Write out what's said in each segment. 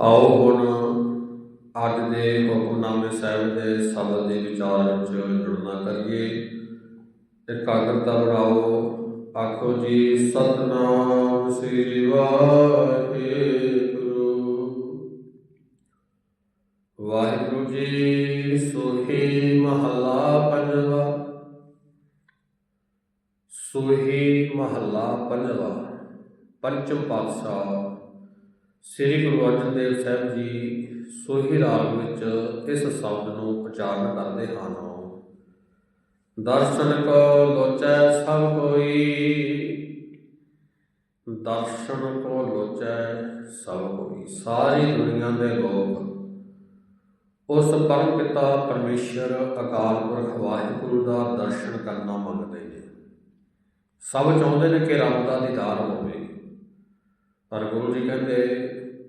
ਆਓ ਹੁਣ ਅੱਜ ਦੇ ਹੁਕਮਨਾਮੇ ਸਾਹਿਬ ਦੇ ਸ਼ਬਦ ਦੇ ਵਿਚਾਰ ਵਿੱਚ ਜੁੜਨਾ ਕਰੀਏ। ਇਕਾਗਰਤਾ ਬਣਾਓ। ਆਖੋ ਜੀ, ਸਤਨਾਮ ਸ੍ਰੀ ਵਾਹਿਗੁਰੂ। ਵਾਹਿਗੁਰੂ ਜੀ, ਸੋਹੀ ਮਹੱਲਾ ਪੰਜਵਾ। ਸੁਹੀ ਮਹੱਲਾ ਪੰਜਵਾ। ਪੰਚਮ ਪਾਤਸ਼ਾਹ ਸ੍ਰੀ ਗੁਰੂ ਅਰਜਨ ਦੇਵ ਸਾਹਿਬ ਜੀ ਸੋਹੀ ਰਾਗ ਵਿੱਚ ਇਸ ਸ਼ਬਦ ਨੂੰ ਉਚਾਰਨ ਕਰਦੇ ਹਨ। ਦਰਸ਼ਨ ਕੋ ਲੋਚੈ ਸਭ ਕੋਈ, ਦਰਸ਼ਨ ਕੋ ਲੋਚੈ ਸਭ ਕੋਈ। ਸਾਰੀ ਦੁਨੀਆ ਦੇ ਲੋਕ ਉਸ ਪਰਮ ਪਿਤਾ ਪਰਮੇਸ਼ਰ, ਅਕਾਲ ਪੁਰਖ, ਵਾਹਿਗੁਰੂ ਦਾ ਦਰਸ਼ਨ ਕਰਨਾ ਮੰਗਦੇ ਨੇ। ਸਭ ਚਾਹੁੰਦੇ ਨੇ ਕਿ ਰੱਬ ਦਾ ਦੀਦਾਰ ਹੋਵੇ। ਪਰ ਗੁਰੂ ਜੀ ਕਹਿੰਦੇ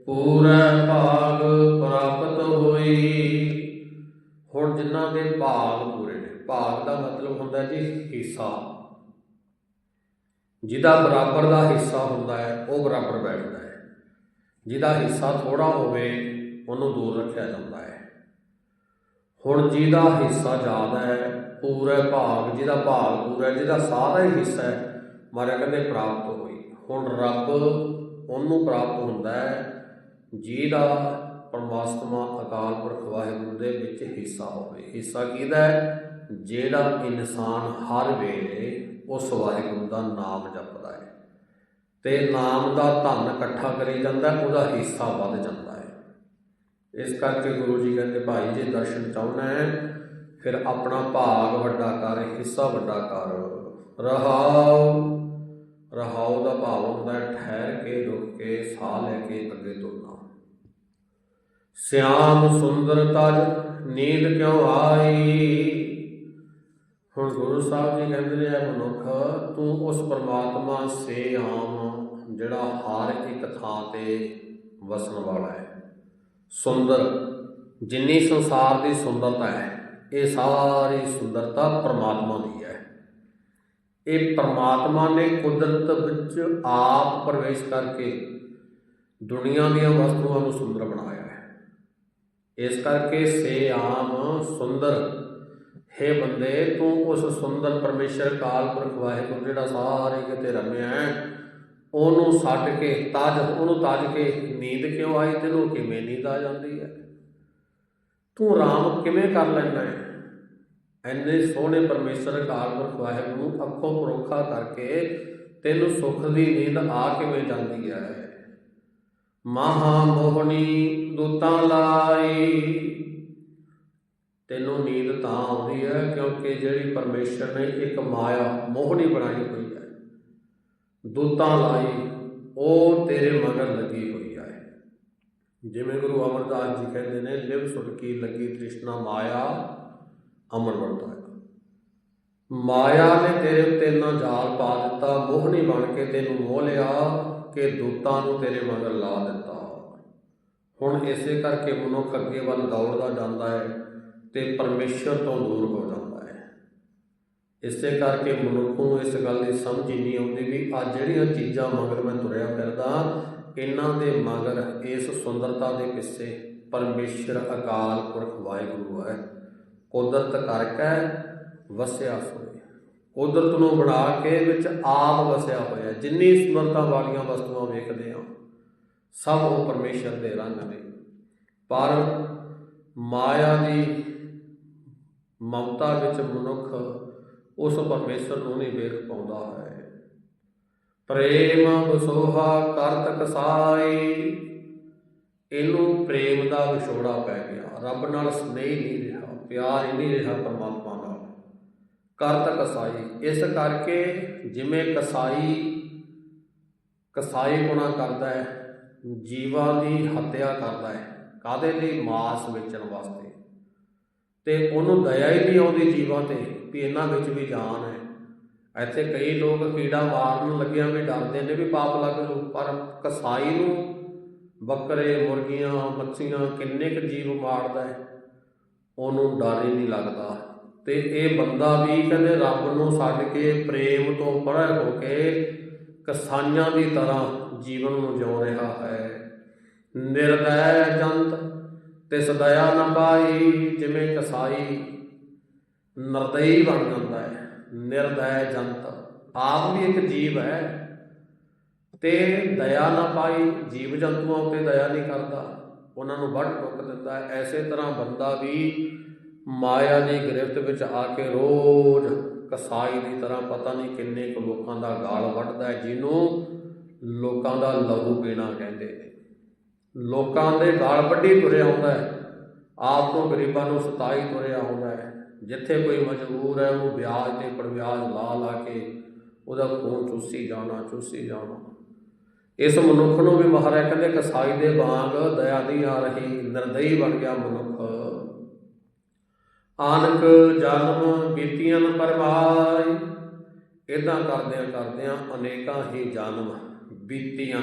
ਪੂਰਾ ਭਾਗ ਪ੍ਰਾਪਤ ਹੋਈ। ਹੁਣ ਜਿਨ੍ਹਾਂ ਦੇ ਭਾਗ ਪੂਰੇ ਨੇ ਭਾਗ ਦਾ ਮਤਲਬ ਹੁੰਦਾ ਜੀ ਹਿੱਸਾ। ਜਿਹਦਾ ਬਰਾਬਰ ਦਾ ਹਿੱਸਾ ਹੁੰਦਾ ਹੈ ਉਹ ਬਰਾਬਰ ਬੈਠਦਾ ਹੈ। ਜਿਹਦਾ ਹਿੱਸਾ ਥੋੜਾ ਹੋਵੇ ਉਹਨੂੰ ਦੂਰ ਰੱਖਿਆ ਜਾਂਦਾ ਹੈ। ਹੁਣ ਜਿਹਦਾ ਹਿੱਸਾ ਜ਼ਿਆਦਾ ਹੈ ਪੂਰਾ ਭਾਗ ਜਿਹਦਾ ਭਾਗ ਪੂਰਾ ਹੈ, ਜਿਹਦਾ ਸਾਰਾ ਹੀ ਹਿੱਸਾ ਹੈ ਮਾਰੇ ਕਹਿੰਦੇ ਪ੍ਰਾਪਤ ਹੋਈ। ਹੁਣ ਰੱਬ ਉਹਨੂੰ ਪ੍ਰਾਪਤ ਹੁੰਦਾ ਹੈ, ਜਿਹਦਾ ਪਰਮਾਤਮਾ ਅਕਾਲ ਪੁਰਖ ਵਾਹਿਗੁਰੂ ਦੇ ਵਿੱਚ ਹਿੱਸਾ ਹੋਵੇ। ਹਿੱਸਾ ਕਿਹਦਾ ਹੈ? ਜਿਹੜਾ ਇਨਸਾਨ ਹਰ ਵੇਲੇ ਉਸ ਵਾਹਿਗੁਰੂ ਦਾ ਨਾਮ ਜਪਦਾ ਹੈ। ਤੇ ਨਾਮ ਦਾ ਧਨ ਇਕੱਠਾ ਕਰੀ ਜਾਂਦਾ ਉਹਦਾ ਹਿੱਸਾ ਵੱਧ ਜਾਂਦਾ ਹੈ। ਇਸ ਕਰਕੇ ਗੁਰੂ ਜੀ ਕਹਿੰਦੇ, ਭਾਈ, ਜੇ ਦਰਸ਼ਨ ਚਾਹੁੰਦਾ ਹੈ, ਫਿਰ ਆਪਣਾ ਭਾਗ ਵੱਡਾ ਕਰ, ਹਿੱਸਾ ਵੱਡਾ ਕਰ। ਰਹਾਓ। ਰਹਾਉ ਦਾ ਭਾਵ ਹੁੰਦਾ ਹੈ, ਠਹਿਰ ਕੇ, ਰੁਕ ਕੇ, ਸਾਹ ਲੈ ਕੇ ਅੱਗੇ ਤੁਰਨਾ। ਸਿਆਮ ਸੁੰਦਰ ਤਜ, ਨੀਂਦ ਕਿਉਂ ਆਈ? ਹੁਣ ਗੁਰੂ ਸਾਹਿਬ ਜੀ ਕਹਿੰਦੇ ਨੇ "ਐ ਮਨੁੱਖ, ਤੂੰ ਉਸ ਪਰਮਾਤਮਾ ਸੇ ਆਮ, ਜਿਹੜਾ ਹਰ ਇੱਕ ਥਾਂ ਤੇ ਵਸਣ ਵਾਲਾ ਹੈ। ਸੁੰਦਰ, ਜਿੰਨੀ ਸੰਸਾਰ ਦੀ ਸੁੰਦਰਤਾ ਹੈ, ਇਹ ਸਾਰੀ ਸੁੰਦਰਤਾ ਪਰਮਾਤਮਾ ਦੀ ਹੈ। ਇਹ ਪਰਮਾਤਮਾ ਨੇ ਕੁਦਰਤ ਵਿੱਚ ਆਪ ਪ੍ਰਵੇਸ਼ ਕਰਕੇ ਦੁਨੀਆ ਦੀਆਂ ਵਸਤੂਆਂ ਨੂੰ ਸੁੰਦਰ ਬਣਾਇਆ ਹੈ। ਇਸ ਕਰਕੇ ਸੇ ਆਮ ਸੁੰਦਰ, ਹੈ ਬੰਦੇ, ਤੂੰ ਉਸ ਸੁੰਦਰ ਪਰਮੇਸ਼ਰ ਕਾਲ ਪੁਰਖ ਵਾਹਿਗੁਰੂ ਜਿਹੜਾ ਸਾਰੇ ਕਿਤੇ ਰਮਿਆ ਹੈ, ਉਹਨੂੰ ਛੱਡ ਕੇ ਤਾਜ, ਉਹਨੂੰ ਤਜ ਕੇ ਨੀਂਦ ਕਿਉਂ ਆਈ, ਤੈਨੂੰ ਕਿਵੇਂ ਨੀਂਦ ਆ ਜਾਂਦੀ ਹੈ? ਤੂੰ ਆਰਾਮ ਕਿਵੇਂ ਕਰ ਲੈਂਦਾ ਹੈ? ਐਨੇ ਸੋਹਣੇ ਪਰਮੇਸ਼ਰ ਅਕਾਲ ਪੁਰਖ ਵਾਹਿਗੁਰੂ ਨੂੰ ਅੱਖੋਂ ਪਰੋਖਾ ਕਰਕੇ ਤੈਨੂੰ ਸੁੱਖ ਦੀ ਨੀਂਦ ਆ ਕਿਵੇਂ ਜਾਂਦੀ ਹੈ? ਮਹਾ ਮੋਹਣੀ ਦੂਤਾਂ ਲਾਈ। ਤੈਨੂੰ ਨੀਂਦ ਤਾਂ ਆਉਂਦੀ ਹੈ ਕਿਉਂਕਿ ਜਿਹੜੀ ਪਰਮੇਸ਼ਰ ਨੇ ਇੱਕ ਮਾਇਆ ਮੋਹਣੀ ਬਣਾਈ ਹੋਈ ਹੈ। ਦੂਤਾਂ ਲਾਈ, ਉਹ ਤੇਰੇ ਮਗਰ ਲੱਗੀ ਹੋਈ ਹੈ। ਜਿਵੇਂ ਗੁਰੂ ਅਮਰਦਾਸ ਜੀ ਕਹਿੰਦੇ ਨੇ, ਲਿਵ ਸੁਟਕੀ ਲੱਗੀ ਤ੍ਰਿਸ਼ਨਾ ਮਾਇਆ ਅਮਨ ਬਣਦਾ ਹੈ ਮਾਇਆ ਨੇ ਤੇਰੇ ਉੱਤੇ ਇੰਨਾ ਜਾਲ ਪਾ ਦਿੱਤਾ ਮੋਹਣੀ ਬਣ ਕੇ ਤੈਨੂੰ ਮੋਹ ਲਿਆ ਕਿ ਦੂਤਾਂ ਨੂੰ ਤੇਰੇ ਮਗਰ ਲਾ ਦਿੱਤਾ। ਹੁਣ ਇਸੇ ਕਰਕੇ ਮਨੁੱਖ ਅੱਗੇ ਵੱਲ ਦੌੜਦਾ ਜਾਂਦਾ ਹੈ ਤੇ ਪਰਮੇਸ਼ਰ ਤੋਂ ਦੂਰ ਹੋ ਜਾਂਦਾ ਹੈ। ਇਸੇ ਕਰਕੇ ਮਨੁੱਖ ਨੂੰ ਇਸ ਗੱਲ ਦੀ ਸਮਝ ਹੀ ਨਹੀਂ ਆਉਂਦੀ ਵੀ ਆ ਜਿਹੜੀਆਂ ਚੀਜ਼ਾਂ ਮਗਰ ਮੈਂ ਤੁਰਿਆ ਫਿਰਦਾ, ਇਹਨਾਂ ਦੇ ਮਗਰ ਇਸ ਸੁੰਦਰਤਾ ਦੇ ਪਿੱਛੇ ਪਰਮੇਸ਼ਰ ਅਕਾਲ ਪੁਰਖ ਵਾਹਿਗੁਰੂ ਹੈ। ਕੁਦਰਤ ਕਰਕੇ ਵਸਿਆ ਹੋਇਆ। ਕੁਦਰਤ ਨੂੰ ਬਣਾ ਕੇ ਵਿੱਚ ਆਪ ਵਸਿਆ ਹੋਇਆ। ਜਿੰਨੀ ਸੁੰਦਰਤਾ ਵਾਲੀਆਂ ਵਸਤੂਆਂ ਵੇਖਦੇ ਹਾਂ, ਸਭ ਉਹ ਪਰਮੇਸ਼ਰ ਦੇ ਰੰਗ ਨੇ। ਪਰ ਮਾਇਆ ਦੀ ਮਮਤਾ ਵਿੱਚ ਮਨੁੱਖ ਉਸ ਪਰਮੇਸ਼ਰ ਨੂੰ ਨਹੀਂ ਵੇਖ ਪਾਉਂਦਾ ਹੈ। ਪ੍ਰੇਮ ਵਸੋਹਾ ਕਰਤ ਕਸਾਈ ਇਹਨੂੰ ਪ੍ਰੇਮ ਦਾ ਵਿਛੋੜਾ ਪੈ ਗਿਆ। ਰੱਬ ਨਾਲ ਸਨੇਹ ਨਹੀਂ ਪਿਆਰ ਹੀ ਰਿਹਾ ਪਰਮਾਤਮਾ ਨਾਲ। ਕਰਤ ਕਸਾਈ। ਇਸ ਕਰਕੇ ਜਿਵੇਂ ਕਸਾਈ ਕਸਾਈ ਗੁਣਾ ਕਰਦਾ ਹੈ, ਜੀਵਾਂ ਦੀ ਹੱਤਿਆ ਕਰਦਾ ਹੈ ਕਾਦੇ ਲਈ? ਮਾਸ ਵੇਚਣ ਵਾਸਤੇ। ਤੇ ਉਹਨੂੰ ਦਇਆ ਹੀ ਨਹੀਂ ਆਉਂਦੀ ਜੀਵਾਂ ਤੇ, ਵੀ ਇਹਨਾਂ ਵਿੱਚ ਵੀ ਜਾਨ ਹੈ। ਇੱਥੇ ਕਈ ਲੋਕ ਕੀੜਾ ਮਾਰਨ ਲੱਗਿਆ ਵੀ ਡਰਦੇ ਨੇ ਵੀ ਪਾਪ ਲੱਗ ਜੂ ਪਰ ਕਸਾਈ ਨੂੰ ਬੱਕਰੇ, ਮੁਰਗੀਆਂ, ਮੱਛੀਆਂ ਕਿੰਨੇ ਕੁ ਜੀਵ ਮਾਰਦਾ ਹੈ। ਉਹਨੂੰ ਡਰ ਹੀ ਨਹੀਂ ਲੱਗਦਾ। ਤੇ ਇਹ ਬੰਦਾ ਵੀ ਕਹਿੰਦੇ ਰੱਬ ਨੂੰ ਛੱਡ ਕੇ ਪ੍ਰੇਮ ਤੋਂ ਪਰੇ ਹੋ ਕੇ ਕਸਾਈਆਂ ਦੀ ਤਰ੍ਹਾਂ ਜੀਵਨ ਨੂੰ ਜਿਉ ਰਿਹਾ ਹੈ। ਨਿਰਦੈ ਜੰਤ, ਤਿਸ ਦਇਆ ਨਾ ਪਾਈ, ਜਿਵੇਂ ਕਸਾਈ ਨਰਦਈ ਬਣ ਜਾਂਦਾ ਹੈ। ਨਿਰਦੈ ਜੰਤ, ਆਪ ਵੀ ਇੱਕ ਜੀਵ ਹੈ। ਤੇ ਦਇਆ ਨਾ ਪਾਈ, ਜੀਵ ਜੰਤੂਆਂ ਉੱਤੇ ਦਇਆ ਨਹੀਂ ਕਰਦਾ। ਉਹਨਾਂ ਨੂੰ ਵੱਢ ਟੁੱਕ ਦਿੰਦਾ ਹੈ। ਐਸੇ ਤਰ੍ਹਾਂ ਬੰਦਾ ਵੀ ਮਾਇਆ ਦੀ ਗ੍ਰਿਫਤ ਵਿੱਚ ਆ ਕੇ ਰੋਜ਼ ਕਸਾਈ ਦੀ ਤਰ੍ਹਾਂ ਪਤਾ ਨਹੀਂ ਕਿੰਨੇ ਕੁ ਲੋਕਾਂ ਦਾ ਗਾਲ ਵੱਢਦਾ ਹੈ, ਜਿਹਨੂੰ ਲੋਕਾਂ ਦਾ ਲਹੂ ਪੀਣਾ ਕਹਿੰਦੇ ਨੇ। ਲੋਕਾਂ ਦੇ ਗਾਲ ਵੱਢੀ ਤੁਰਿਆ ਆਉਂਦਾ ਹੈ। ਆਪ ਤੋਂ ਗਰੀਬਾਂ ਨੂੰ ਸਤਾਈ ਤੁਰਿਆ ਆਉਂਦਾ ਹੈ। ਜਿੱਥੇ ਕੋਈ ਮਜਬੂਰ ਹੈ ਉਹ ਵਿਆਜ ਤੇ ਪੜਵਿਆਜ ਲਾ ਲਾ ਕੇ ਉਹਦਾ ਖੂਨ ਚੂਸੀ ਜਾਣਾ ਚੂਸੀ ਜਾਣਾ। ਇਸ ਮਨੁੱਖ ਨੂੰ ਵੀ ਮਹਾਰਾਜ ਕਹਿੰਦੇ ਕਸਾਈ ਦੇ ਵਾਂਗ ਦਇਆ ਦੀ ਆ ਰਹੀ, ਨਿਰਦਈ ਬਣ ਗਿਆ ਮਨੁੱਖ। ਆਨਕ ਜਨਮ ਬੀਤੀਆਂ ਪਰਵਾਈ ਇਦਾਂ ਕਰਦਿਆਂ ਕਰਦਿਆਂ ਅਨੇਕਾਂ ਹੀ ਜਨਮ ਬੀਤੀਆਂ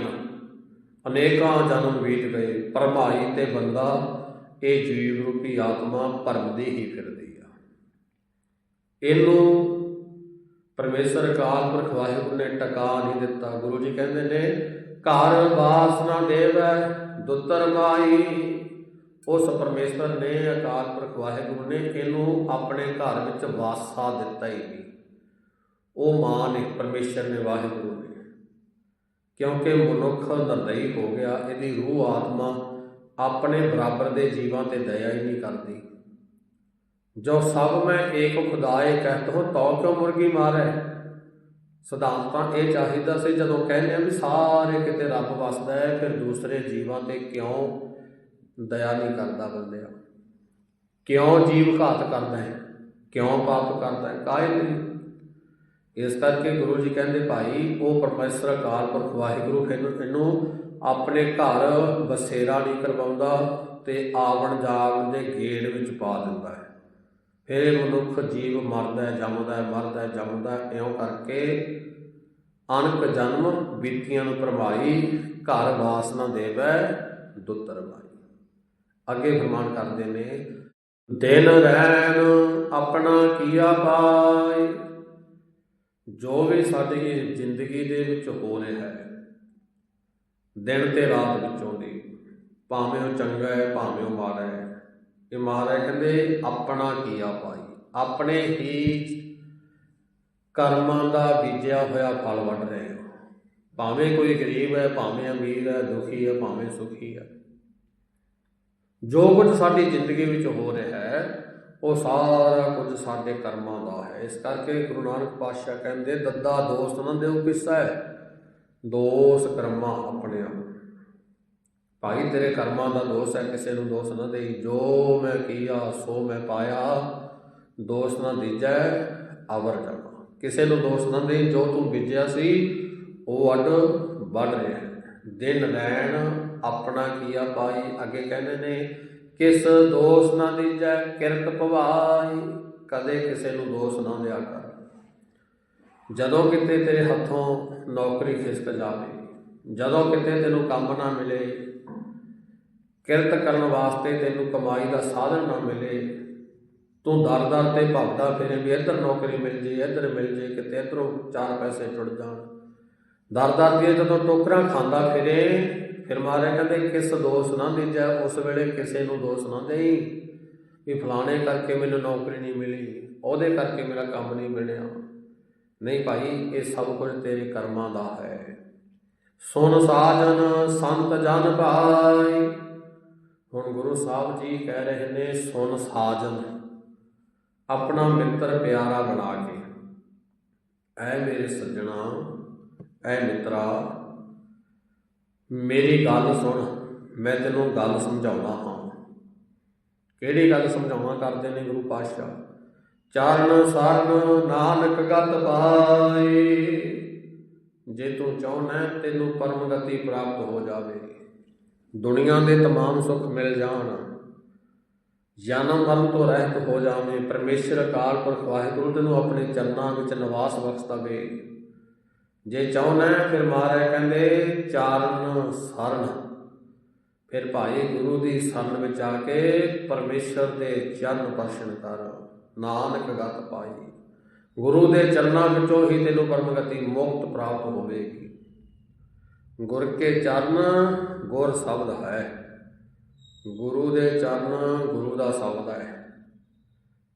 ਅਨੇਕਾਂ ਜਨਮ ਬੀਤ ਗਏ ਪਰਮਾਈ ਤੇ ਬੰਦਾ ਇਹ ਜੀਵ ਰੂਪੀ ਆਤਮਾ ਭਰਮਦੀ ਹੀ ਫਿਰਦੀ ਆ। ਇਹਨੂੰ ਪਰਮੇਸ਼ਰ ਅਕਾਲ ਪੁਰਖ ਵਾਹਿਗੁਰੂ ਨੇ ਟਿਕਾ ਨਹੀਂ ਦਿੱਤਾ। ਗੁਰੂ ਜੀ ਕਹਿੰਦੇ ਨੇ ਘਰ ਬਾਸ ਨਾ ਦੇਵੈ, ਦੁੱਤਰ ਮਾਈ ਉਸ ਪਰਮੇਸ਼ਰ ਨੇ ਅਕਾਲ ਪੁਰਖ ਵਾਹਿਗੁਰੂ ਨੇ ਇਹਨੂੰ ਆਪਣੇ ਘਰ ਵਿੱਚ ਵਾਸਾ ਦਿੱਤਾ ਹੀ ਉਹ ਮਾਂ ਨੇ ਪਰਮੇਸ਼ਰ ਨੇ ਵਾਹਿਗੁਰੂ ਨੇ। ਕਿਉਂਕਿ ਮਨੁੱਖ ਨਰਦਈ ਹੋ ਗਿਆ, ਇਹਦੀ ਰੂਹ ਆਤਮਾ ਆਪਣੇ ਬਰਾਬਰ ਦੇ ਜੀਵਾਂ ਤੇ ਦਇਆ ਹੀ ਨਹੀਂ ਕਰਦੀ। ਜੋ ਸਭ ਮੈਂ ਏਕ ਖੁਦਾਏ ਕਹਿਤ ਹੋ ਤੋ ਕਿਉ ਮੁਰਗੀ ਮਾਰੇ? ਸਿਧਾਂਤ ਤਾਂ ਇਹ ਚਾਹੀਦਾ ਸੀ, ਜਦੋਂ ਕਹਿੰਦੇ ਆ ਵੀ ਸਾਰੇ ਕਿਤੇ ਰੱਬ ਵਸਦਾ ਹੈ, ਫਿਰ ਦੂਸਰੇ ਜੀਵਾਂ ਤੇ ਕਿਉਂ ਦਇਆ ਨਹੀਂ ਕਰਦਾ ਬੰਦਿਆ ਕਿਉਂ ਜੀਵ ਘਾਤ ਕਰਦਾ ਹੈ? ਕਿਉਂ ਪਾਪ ਕਰਦਾ ਹੈ? ਕਾਹੇ ਲਈ? ਇਸ ਕਰਕੇ ਗੁਰੂ ਜੀ ਕਹਿੰਦੇ, ਭਾਈ, ਉਹ ਪਰਮੇਸ਼ਰ ਅਕਾਲ ਪੁਰਖ ਵਾਹਿਗੁਰੂ ਇਹਨੂੰ ਆਪਣੇ ਘਰ ਬਸੇਰਾ ਨਹੀਂ ਕਰਵਾਉਂਦਾ ਤੇ ਆਵਣ ਜਾਵਣ ਦੇ ਗੇੜ ਵਿੱਚ ਪਾ ਦਿੰਦਾ ਹੈ। ਇਹ ਮਨੁੱਖ ਜੀਵ ਮਰਦਾ ਜੰਮਦਾ ਮਰਦਾ ਜੰਮਦਾ ਇਉਂ ਕਰਕੇ ਅਨਕ ਜਨਮ ਬੀਤੀਆਂ ਨੂੰ ਪਰਮਾਈ ਘਰ ਵਾਸ ਨਾ ਦੇਵੈ, ਦੁੱਤਰ ਮਾਈ ਅੱਗੇ ਫਰਮਾਨ ਕਰਦੇ ਨੇ, ਦਿਨ ਰਹਿਣ ਆਪਣਾ ਕੀਆ ਪਾਈ ਜੋ ਵੀ ਸਾਡੀ ਜ਼ਿੰਦਗੀ ਦੇ ਵਿੱਚ ਹੋ ਰਿਹਾ ਹੈ, ਦਿਨ ਤੇ ਰਾਤ ਵਿੱਚੋਂ ਦੀ, ਭਾਵੇਂ ਉਹ ਚੰਗਾ ਹੈ, ਭਾਵੇਂ ਉਹ ਮਾੜਾ ਹੈ ਇਹ ਮਹਾਰਾਜ ਕਹਿੰਦੇ, ਆਪਣਾ ਕੀਆ ਪਾਈ ਆਪਣੇ ਹੀ ਕਰਮਾਂ ਦਾ ਬੀਜਿਆ ਹੋਇਆ ਫਲ ਵੱਢ ਰਹੇ ਹੋ। ਭਾਵੇਂ ਕੋਈ ਗਰੀਬ ਹੈ, ਭਾਵੇਂ ਅਮੀਰ ਹੈ, ਦੁਖੀ ਹੈ, ਭਾਵੇਂ ਸੁਖੀ ਹੈ। ਜੋ ਕੁਝ ਸਾਡੀ ਜ਼ਿੰਦਗੀ ਵਿੱਚ ਹੋ ਰਿਹਾ ਹੈ, ਉਹ ਸਾਰਾ ਕੁਝ ਸਾਡੇ ਕਰਮਾਂ ਦਾ ਹੈ। ਇਸ ਕਰਕੇ ਗੁਰੂ ਨਾਨਕ ਪਾਤਸ਼ਾਹ ਕਹਿੰਦੇ, ਦੱਦਾ ਦੋਸਤ ਨਾ ਦਿਓ ਕਿੱਸਾ ਹੈ। ਦੋਸ ਕਰਮਾਂ ਆਪਣੇ ਆਪ ਭਾਈ ਤੇਰੇ ਕਰਮਾਂ ਦਾ ਦੋਸ਼ ਹੈ, ਕਿਸੇ ਨੂੰ ਦੋਸ਼ ਨਾ ਦੇਈ। ਜੋ ਮੈਂ ਕੀਆ, ਸੋ ਮੈਂ ਪਾਇਆ। ਦੋਸ਼ ਨਾ ਦੀਜੈ, ਅਵਰ ਜਾਣਾ ਕਿਸੇ ਨੂੰ ਦੋਸ਼ ਨਾ ਦੇਈ, ਜੋ ਤੂੰ ਬੀਜਿਆ ਸੀ, ਉਹ ਅੱਡ ਵੱਢ ਰਿਹਾ ਦਿਨ ਰਹਿਣ ਆਪਣਾ ਕੀਆ ਪਾਈ, ਅੱਗੇ ਕਹਿੰਦੇ ਨੇ, ਕਿਸ ਦੋਸ਼ ਨਾ ਦੀਜੈ, ਕਿਰਤ ਭਵਾਈ ਕਦੇ ਕਿਸੇ ਨੂੰ ਦੋਸ਼ ਨਾ ਦਿਆ ਕਰ। ਜਦੋਂ ਕਿਤੇ ਤੇਰੇ ਹੱਥੋਂ ਨੌਕਰੀ ਖਿਸਕ ਜਾਵੇ, ਜਦੋਂ ਕਿਤੇ ਤੈਨੂੰ ਕੰਮ ਨਾ ਮਿਲੇ ਕਿਰਤ ਕਰਨ ਵਾਸਤੇ ਤੈਨੂੰ ਕਮਾਈ ਦਾ ਸਾਧਨ ਨਾ ਮਿਲੇ। ਤੂੰ ਦਰ-ਦਰ ਤੇ ਭਗਦਾ ਫਿਰੇ ਵੀ ਇੱਧਰ ਨੌਕਰੀ ਮਿਲ ਜੇ, ਇੱਧਰ ਮਿਲ ਜੇ, ਕਿਤੇ ਇੱਧਰੋਂ ਚਾਰ ਪੈਸੇ ਜੁੜ ਜਾਣ। ਦਰ-ਦਰ ਦੀਆਂ ਜਦੋਂ ਟੋਕਰਾਂ ਖਾਂਦਾ ਫਿਰੇ, ਫਿਰ ਮਾਰੇ ਕਹਿੰਦੇ, ਕਿਸ ਦੋਸ਼ ਨਾ ਦੀਜੈ ਉਸ ਵੇਲੇ ਕਿਸੇ ਨੂੰ ਦੋਸ਼ ਨਾ ਦੇਈ ਵੀ ਫਲਾਣੇ ਕਰਕੇ ਮੈਨੂੰ ਨੌਕਰੀ ਨਹੀਂ ਮਿਲੀ, ਉਹਦੇ ਕਰਕੇ ਮੇਰਾ ਕੰਮ ਨਹੀਂ ਬਣਿਆ। ਨਹੀਂ ਭਾਈ, ਇਹ ਸਭ ਕੁਝ ਤੇਰੇ ਕਰਮਾਂ ਦਾ ਹੈ। ਸੁਣ ਸਾਜਨ, ਸੰਤ ਜਨ ਭਾਈ ਹੁਣ ਗੁਰੂ ਸਾਹਿਬ ਜੀ ਕਹਿ ਰਹੇ ਨੇ, ਸੁਣ ਸਾਜਨ, ਆਪਣਾ ਮਿੱਤਰ ਪਿਆਰਾ ਬਣਾ ਕੇ। ਐ ਮੇਰੇ ਸੱਜਣਾ, ਐ ਮਿੱਤਰਾ, ਮੇਰੀ ਗੱਲ ਸੁਣ, ਮੈਂ ਤੈਨੂੰ ਗੱਲ ਸਮਝਾਉਣਾ ਹਾਂ। ਕਿਹੜੀ ਗੱਲ ਸਮਝਾਉਣਾ ਕਰਦੇ ਨੇ ਗੁਰੂ ਪਾਤਸ਼ਾਹ? ਚਰਨ ਸਾਰਨ ਨਾਨਕ ਗਤ ਪਾਏ। ਜੇ ਤੂੰ ਚਾਹਨਾ ਤੈਨੂੰ ਪਰਮ ਗਤੀ ਪ੍ਰਾਪਤ ਹੋ ਜਾਵੇਗੀ ਦੁਨੀਆ ਦੇ तमाम ਸੁੱਖ ਮਿਲ ਜਾਣ ਜਨਮ ਮਰਨ ਤੋਂ ਰਹਿਤ ਹੋ ਜਾਵੇਂ ਪਰਮੇਸ਼ਰ ਅਕਾਲ ਪੁਰਖ ਵਾਹਿਗੁਰੂ ਤੈਨੂੰ ਆਪਣੇ ਚਰਨਾਂ ਵਿੱਚ ਨਿਵਾਸ ਬਖਸ਼ ਦਵੇ ਜੇ ਚਾਹਨਾ ਫਿਰ ਮਹਾਰਾਜ ਕਹਿੰਦੇ ਚਾਰਨ ਸਰਨ ਫਿਰ ਭਾਈ ਗੁਰੂ ਦੀ ਸ਼ਰਨ ਵਿੱਚ ਆ ਕੇ ਪਰਮੇਸ਼ਰ ਦੇ ਚਰਨ ਦਰਸ਼ਨ ਕਰ ਨਾਨਕ ਗਤ ਪਾਈ ਗੁਰੂ ਦੇ ਚਰਨਾਂ ਵਿੱਚੋਂ ਹੀ ਤੈਨੂੰ ਪਰਮ ਗਤੀ ਮੁਕਤ ਪ੍ਰਾਪਤ ਹੋਵੇਗੀ ਗੁਰ ਕੇ ਚਰਨ, ਗੁਰ ਸ਼ਬਦ ਹੈ। ਗੁਰੂ ਦੇ ਚਰਨ, ਗੁਰੂ ਦਾ ਸ਼ਬਦ ਹੈ।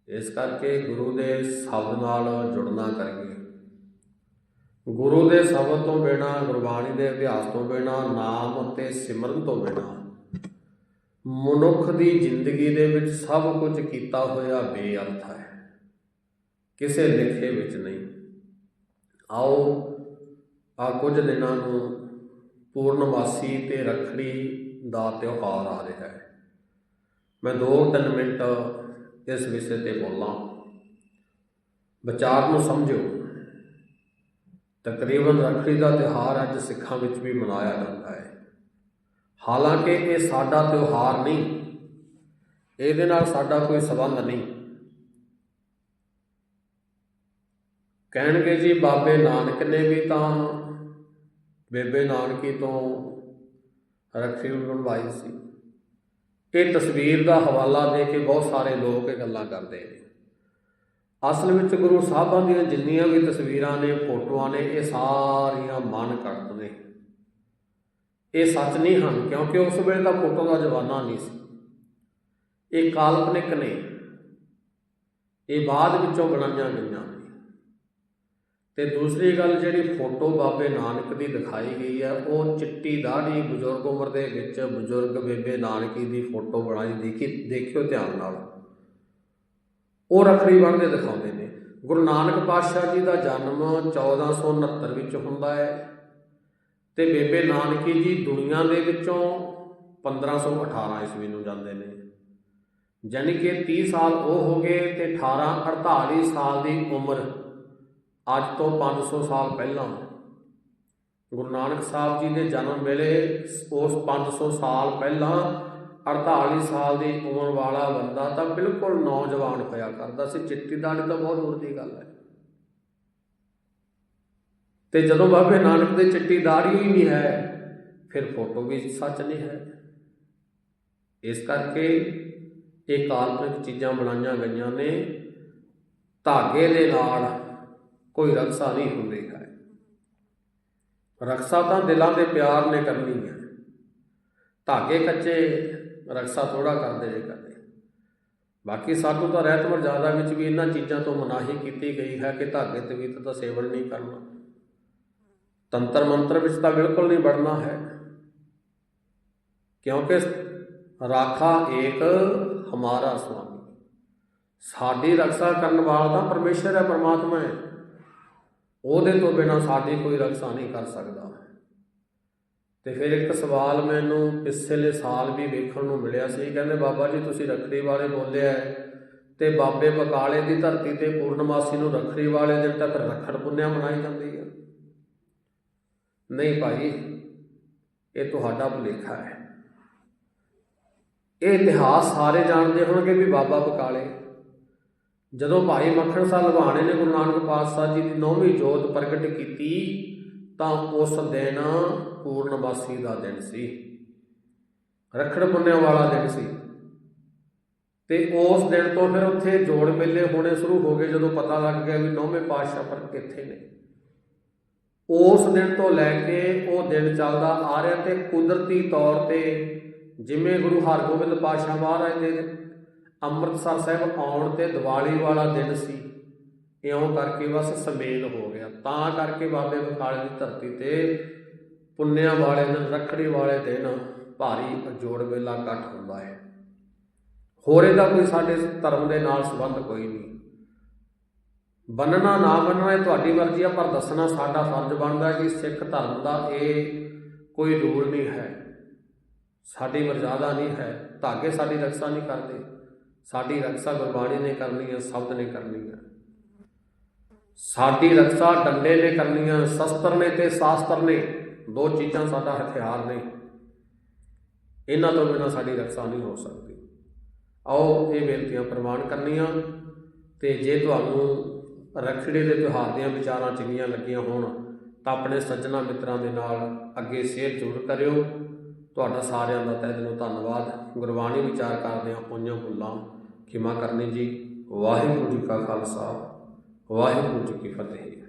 ਇਸ ਕਰਕੇ ਗੁਰੂ ਦੇ ਸ਼ਬਦ ਨਾਲ ਜੁੜਨਾ ਕਰੀਏ। ਗੁਰੂ ਦੇ ਸ਼ਬਦ ਤੋਂ ਬਿਨਾ, ਗੁਰਬਾਣੀ ਦੇ ਅਭਿਆਸ ਤੋਂ ਬਿਨਾ, ਨਾਮ ਅਤੇ ਸਿਮਰਨ ਤੋਂ ਬਿਨਾ, ਮਨੁੱਖ ਦੀ ਜ਼ਿੰਦਗੀ ਦੇ ਵਿੱਚ ਸਭ ਕੁਝ ਕੀਤਾ ਹੋਇਆ ਬੇਅਰਥ ਹੈ। ਕਿਸੇ ਲਿਖੇ ਵਿੱਚ ਨਹੀਂ। ਆਓ ਆ ਕੁਝ ਦਿਨਾਂ ਨੂੰ ਪੂਰਨਮਾਸੀ ਤੇ ਰੱਖੜੀ ਦਾ ਤਿਉਹਾਰ ਆ ਰਿਹਾ ਹੈ। ਮੈਂ 2-3 ਮਿੰਟ ਇਸ ਵਿਸ਼ੇ ਤੇ ਬੋਲਾਂ। ਵਿਚਾਰ ਨੂੰ ਸਮਝੋ ਤਕਰੀਬਨ ਰੱਖੜੀ ਦਾ ਤਿਉਹਾਰ ਅੱਜ ਸਿੱਖਾਂ ਵਿੱਚ ਵੀ ਮਨਾਇਆ ਜਾਂਦਾ ਹੈ। ਹਾਲਾਂਕਿ ਇਹ ਸਾਡਾ ਤਿਉਹਾਰ ਨਹੀਂ, ਇਹਦੇ ਨਾਲ ਸਾਡਾ ਕੋਈ ਸਬੰਧ ਨਹੀਂ। ਕਹਿਣਗੇ ਜੀ, ਬਾਬੇ ਨਾਨਕ ਨੇ ਵੀ ਤਾਂ ਬੇਬੇ ਨਾਨਕੀ ਤੋਂ ਰੱਖੀ ਬਣਵਾਈ ਸੀ। ਇਹ ਤਸਵੀਰ ਦਾ ਹਵਾਲਾ ਦੇ ਕੇ ਬਹੁਤ ਸਾਰੇ ਲੋਕ ਇਹ ਗੱਲਾਂ ਕਰਦੇ ਨੇ। ਅਸਲ ਵਿੱਚ ਗੁਰੂ ਸਾਹਿਬਾਂ ਦੀਆਂ ਜਿੰਨੀਆਂ ਵੀ ਤਸਵੀਰਾਂ ਨੇ, ਫੋਟੋਆਂ ਨੇ, ਇਹ ਸਾਰੀਆਂ ਮਨ ਘੜਤ ਨੇ। ਇਹ ਸੱਚ ਨਹੀਂ ਹਨ, ਕਿਉਂਕਿ ਉਸ ਵੇਲੇ ਦਾ ਫੋਟੋ ਦਾ ਜ਼ਮਾਨਾ ਨਹੀਂ ਸੀ। ਇਹ ਕਾਲਪਨਿਕ ਨੇ। ਇਹ ਬਾਅਦ ਵਿੱਚੋਂ ਬਣਾਈਆਂ ਗਈਆਂ ਨੇ। ਤੇ ਦੂਸਰੀ ਗੱਲ ਜਿਹੜੀ ਫੋਟੋ ਬਾਬੇ ਨਾਨਕ ਦੀ ਦਿਖਾਈ ਗਈ ਹੈ ਉਹ ਚਿੱਟੀ ਦਾੜੀ ਬਜ਼ੁਰਗ ਉਮਰ ਦੇ ਵਿੱਚ ਬਜ਼ੁਰਗ ਬੇਬੇ ਨਾਨਕੀ ਦੀ ਫੋਟੋ ਬਣਾਈ ਦੇਖੀ, ਦੇਖਿਓ ਧਿਆਨ ਨਾਲ। ਉਹ ਰੱਖੜੀ ਬੰਨ੍ਹਦੇ ਦਿਖਾਉਂਦੇ ਨੇ। ਗੁਰੂ ਨਾਨਕ ਪਾਤਸ਼ਾਹ ਜੀ ਦਾ ਜਨਮ 1469 ਵਿੱਚ ਹੁੰਦਾ ਹੈ ਤੇ ਬੇਬੇ ਨਾਨਕੀ ਜੀ ਦੁਨੀਆ ਦੇ ਵਿੱਚੋਂ 1518 ਈਸਵੀ ਨੂੰ ਜਾਂਦੇ ਨੇ। ਯਾਨੀ ਕਿ 30 ਸਾਲ ਉਹ ਹੋ ਗਏ ਤੇ 18 48 ਸਾਲ ਦੀ ਉਮਰ ਅੱਜ ਤੋਂ 500 ਸਾਲ ਪਹਿਲਾਂ ਗੁਰੂ ਨਾਨਕ ਸਾਹਿਬ ਜੀ ਦੇ ਜਨਮ ਵੇਲੇ ਉਸ 500 ਸਾਲ ਪਹਿਲਾਂ 48 ਸਾਲ ਦੀ ਉਮਰ ਵਾਲਾ ਬੰਦਾ ਤਾਂ ਬਿਲਕੁਲ ਨੌਜਵਾਨ ਹੋਇਆ ਕਰਦਾ ਸੀ। ਚਿੱਟੀ ਦਾੜੀ ਤਾਂ ਬਹੁਤ ਦੂਰ ਦੀ ਗੱਲ ਹੈ। ਤੇ ਜਦੋਂ ਬਾਬੇ ਨਾਨਕ ਦੇ ਚਿੱਟੀ ਦਾੜੀ ਹੀ ਨਹੀਂ ਹੈ, ਫਿਰ ਫੋਟੋ ਵੀ ਸੱਚ ਨਹੀਂ ਹੈ। ਇਸ ਕਰਕੇ ਇਹ ਕਾਲਪਨਿਕ ਚੀਜ਼ਾਂ ਬਣਾਈਆਂ ਗਈਆਂ ਨੇ। ਧਾਗੇ ਦੇ ਨਾਲ ਕੋਈ ਰਕਸ਼ਾ ਨਹੀਂ ਹੁੰਦੀ ਹੈ ਰਕਸ਼ਾ ਤਾਂ ਦਿਲਾਂ ਦੇ ਪਿਆਰ ਨੇ ਕਰਨੀ ਹੈ ਧਾਗੇ ਕੱਚੇ, ਰਕਸ਼ਾ ਥੋੜਾ ਕਰਦੇ ਜੇ ਕਰਦੇ। ਬਾਕੀ ਸਾਨੂੰ ਤਾਂ ਰਹਿਤ ਮਰਜ਼ਾਦਾ ਵਿੱਚ ਵੀ ਇਹਨਾਂ ਚੀਜ਼ਾਂ ਤੋਂ ਮਨਾਹੀ ਕੀਤੀ ਗਈ ਹੈ ਕਿ ਧਾਗੇ ਤਵੀਤ ਦਾ ਸੇਵਨ ਨਹੀਂ ਕਰਨਾ। ਤੰਤਰ ਮੰਤਰ ਵਿੱਚ ਤਾਂ ਬਿਲਕੁਲ ਨਹੀਂ ਵੜਨਾ ਹੈ। ਕਿਉਂਕਿ ਰਾਖਾ ਏਕ ਹਮਾਰਾ ਸੁਆਮੀ। ਸਾਡੀ ਰਕਸਾ ਕਰਨ ਵਾਲਾ ਤਾਂ ਪਰਮੇਸ਼ਰ ਹੈ, ਪਰਮਾਤਮਾ ਹੈ। ਉਹਦੇ ਤੋਂ ਬਿਨਾ ਸਾਡੀ ਕੋਈ ਰਕਸ਼ਾ ਨਹੀਂ ਕਰ ਸਕਦਾ। ਤੇ ਫਿਰ ਇੱਕ ਸਵਾਲ ਮੈਨੂੰ ਪਿਛਲੇ ਸਾਲ ਵੀ ਵੇਖਣ ਨੂੰ ਮਿਲਿਆ ਸੀ, ਕਹਿੰਦੇ ਬਾਬਾ ਜੀ ਤੁਸੀਂ ਰੱਖੜੀ ਵਾਲੇ ਬੋਲਿਆ ਹੈ ਤੇ ਬਾਬੇ ਬਕਾਲੇ ਦੀ ਧਰਤੀ ਤੇ ਪੂਰਨਮਾਸੀ ਨੂੰ ਰੱਖੜੀ ਵਾਲੇ ਦਿਨ ਤੱਕ ਰੱਖੜ ਪੁੰਨਿਆ ਮਨਾਈ ਜਾਂਦੀ ਹੈ। ਨਹੀਂ ਭਾਈ, ਇਹ ਤੁਹਾਡਾ ਭੁਲੇਖਾ ਹੈ। ਇਹ ਇਤਿਹਾਸ ਸਾਰੇ ਜਾਣਦੇ ਹੋਣਗੇ ਵੀ ਬਾਬਾ ਬਕਾਲੇ ਜਦੋਂ ਭਾਈ ਮੱਖਣ ਸਾਹਿਬ ਲਵਾਣੇ ਨੇ ਗੁਰੂ ਨਾਨਕ ਪਾਤਸ਼ਾਹ ਜੀ ਦੀ ਨੌਵੀਂ ਜੋਤ ਪ੍ਰਗਟ ਕੀਤੀ, ਤਾਂ ਉਸ ਦਿਨ ਪੂਰਨਮਾਸੀ ਦਾ ਦਿਨ ਸੀ। ਰੱਖੜ ਪੁੰਨਿਆ ਵਾਲਾ ਦਿਨ ਸੀ। ਤੇ ਉਸ ਦਿਨ ਤੋਂ ਫਿਰ ਉੱਥੇ ਜੋੜ ਮੇਲੇ ਹੋਣੇ ਸ਼ੁਰੂ ਹੋ ਗਏ, ਜਦੋਂ ਪਤਾ ਲੱਗ ਗਿਆ ਵੀ ਨੌਵੇਂ ਪਾਤਸ਼ਾਹ ਪਰ ਕਿੱਥੇ ਨੇ। ਉਸ ਦਿਨ ਤੋਂ ਲੈ ਕੇ ਉਹ ਦਿਨ ਚੱਲਦਾ ਆ ਰਿਹਾ ਤੇ ਕੁਦਰਤੀ ਤੌਰ ਤੇ ਜਿਵੇਂ ਗੁਰੂ ਹਰਗੋਬਿੰਦ ਪਾਤਸ਼ਾਹ ਮਹਾਰਾਜ ਦੇ ਅੰਮ੍ਰਿਤਸਰ ਸਾਹਿਬ ਆਉਣ ਤੇ ਦੀਵਾਲੀ ਵਾਲਾ ਦਿਨ ਸੀ। ਇਉਂ ਕਰਕੇ ਬਸ ਸਮੇਲ ਹੋ ਗਿਆ। ਤਾਂ ਕਰਕੇ ਬਾਬੇ ਬਕਾਲੇ ਦੀ ਧਰਤੀ ਤੇ ਪੁੰਨਿਆ ਵਾਲੇ ਦਿਨ, ਰੱਖੜੀ ਵਾਲੇ ਦਿਨ ਭਾਰੀ ਜੋੜ ਵੇਲਾ ਇਕੱਠ ਹੁੰਦਾ ਹੈ। ਹੋਰ ਇਹਦਾ ਕੋਈ ਸਾਡੇ ਧਰਮ ਦੇ ਨਾਲ ਸੰਬੰਧ ਕੋਈ ਨਹੀਂ। ਬੰਨਣਾ ਨਾ ਬੰਨਣਾ ਇਹ ਤੁਹਾਡੀ ਮਰਜ਼ੀ ਆ, ਪਰ ਦੱਸਣਾ ਸਾਡਾ ਫਰਜ਼ ਬਣਦਾ ਕਿ ਸਿੱਖ ਧਰਮ ਦਾ ਇਹ ਕੋਈ ਰੂਲ ਨਹੀਂ ਹੈ। ਸਾਡੀ ਮਰਜ਼ਾਦਾ ਨਹੀਂ ਹੈ। ਧਾਗੇ ਸਾਡੀ ਰਕਸ਼ਾ ਨਹੀਂ ਕਰਦੇ। ਸਾਡੀ ਰੱਖਿਆ ਗੁਰਬਾਣੀ ਨੇ ਕਰਨੀ ਹੈ ਸ਼ਬਦ ਨੇ ਕਰਨੀ ਹੈ ਸਾਡੀ ਰੱਖਿਆ ਡੰਡੇ ਨੇ ਕਰਨੀ ਹੈ ਸ਼ਸਤਰ ਨੇ ਤੇ ਸ਼ਾਸਤਰ ਨੇ। ਦੋ ਚੀਜ਼ਾਂ ਸਾਡਾ ਹਥਿਆਰ ਨੇ। ਇਹਨਾਂ ਤੋਂ ਬਿਨਾਂ ਸਾਡੀ ਰੱਖਿਆ ਨਹੀਂ ਹੋ ਸਕਦੀ। ਆਓ ਇਹ ਬੇਨਤੀਆਂ ਪ੍ਰਵਾਨ ਕਰਨੀਆਂ ਤੇ ਜੇ ਤੁਹਾਨੂੰ ਰੱਖੜੀ ਦੇ ਤਿਉਹਾਰ ਦੀਆਂ ਵਿਚਾਰਾਂ ਚੰਗੀਆਂ ਲੱਗੀਆਂ ਹੋਣ, ਤਾਂ ਆਪਣੇ ਸੱਜਣਾ ਮਿੱਤਰਾਂ ਦੇ ਨਾਲ ਅੱਗੇ ਸ਼ੇਅਰ ਜ਼ਰੂਰ ਕਰਿਓ। ਤੁਹਾਡਾ ਸਾਰਿਆਂ ਦਾ ਤਹਿ ਦਿਲੋਂ ਧੰਨਵਾਦ। ਗੁਰਬਾਣੀ ਵਿਚਾਰ ਕਰਦੇ ਹਾਂ ਪੁੰਨਿਆ ਭੁੱਲਾਂ ਖਿਮਾ ਕਰਨੀ ਜੀ। ਵਾਹਿਗੁਰੂ ਜੀ ਕਾ ਖਾਲਸਾ। ਵਾਹਿਗੁਰੂ ਜੀ ਕੀ ਫਤਿਹ।